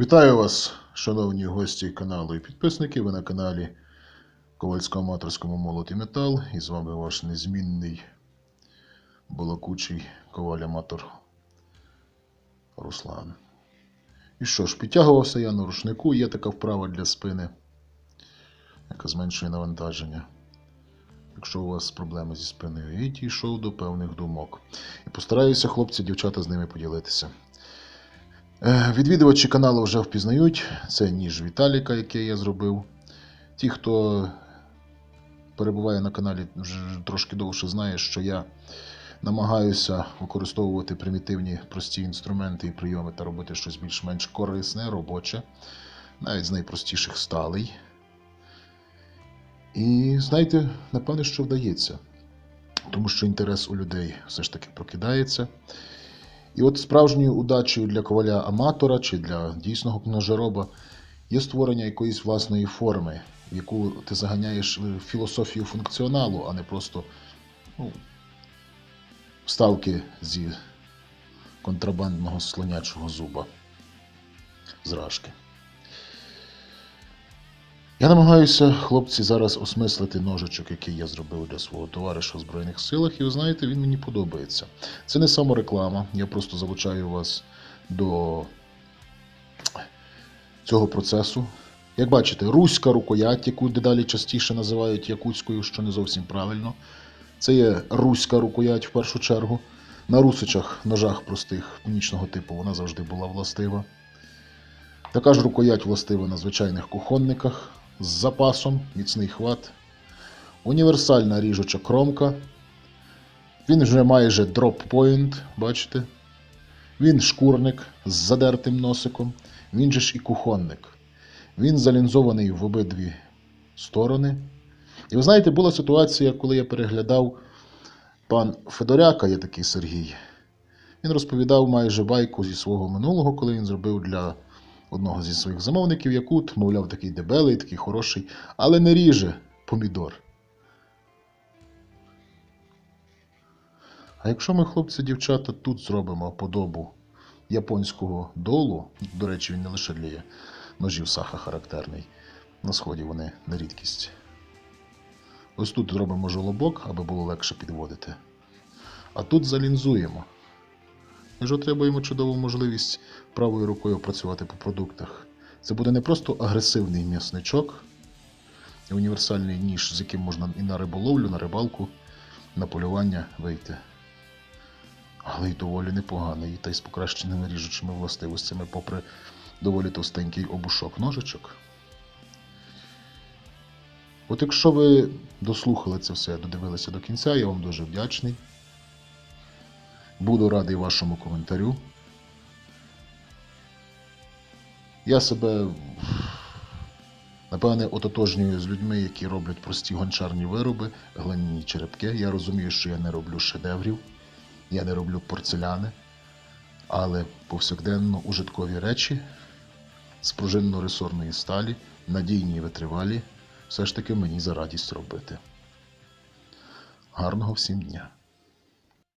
Вітаю вас, шановні гості каналу і підписники. Ви на каналі Ковальського аматорському молот і метал. І з вами ваш незмінний балакучий коваль-аматор Руслан. І що ж, підтягувався я на рушнику. Є така вправа для спини, яка зменшує навантаження. Якщо у вас проблеми зі спиною, і дійшов до певних думок. І постараюся, хлопці, дівчата, з ними поділитися. Е, Відвідувачі каналу вже впізнають. Це ніж Віталіка, який я зробив. Ті, хто перебуває на каналі вже трошки довше, знає, що я намагаюся використовувати примітивні прості інструменти і прийоми та робити щось більш-менш корисне, робоче, навіть з найпростіших сталей. І знаєте, напевне, що вдається. Тому що інтерес у людей все ж таки прокидається. І от справжньою удачею для коваля-аматора чи для дійсного ножероба є створення якоїсь власної форми, в яку ти заганяєш в філософію функціоналу, а не просто ну, вставки зі контрабандного слонячого зуба. Зражки. Я намагаюся, хлопці, зараз осмислити ножичок, який я зробив для свого товариша в Збройних силах, і ви знаєте, він мені подобається. Це не самореклама, я просто залучаю вас до цього процесу. Як бачите, руська рукоять, яку дедалі частіше називають якутською, що не зовсім правильно. Це є руська рукоять в першу чергу. На русичах, ножах простих північного типу, вона завжди була властива. Така ж рукоять властива на звичайних кухонниках з запасом, міцний хват. Універсальна ріжуча кромка. Він вже майже дроп-point, бачите? Він шкурник з задертим носиком, він же ж і кухонник. Він залінзований в обидві сторони. І ви знаєте, була ситуація, коли я переглядав пан Федоряка, є такий Сергій. Він розповідав майже байку зі свого минулого, коли він зробив для одного зі своїх замовників якут, мовляв, такий дебелий, такий хороший, але не ріже помідор. А якщо ми, хлопці, дівчата, тут зробимо подобу японського долу, до речі, він не лише для ножів саха характерний, на сході вони на рідкість. Ось тут зробимо жолобок, аби було легше підводити. А тут залінзуємо. Ми ж отримуємо чудову можливість правою рукою працювати по продуктах. Це буде не просто агресивний м'ясничок, універсальний ніж, з яким можна і на риболовлю, на рибалку, на полювання вийти. Але й доволі непоганий, та й з покращеними ріжучими властивостями, попри доволі товстенький обушок ножичок. От якщо ви дослухали це все, додивилися до кінця, я вам дуже вдячний. Буду радий вашому коментарю. Я себе, напевне, ототожнюю з людьми, які роблять прості гончарні вироби, глиняні черепки. Я розумію, що я не роблю шедеврів, я не роблю порцеляни, але повсякденно ужиткові речі з пружинно-ресорної сталі, надійні і витривалі, все ж таки мені за радість робити. Гарного всім дня!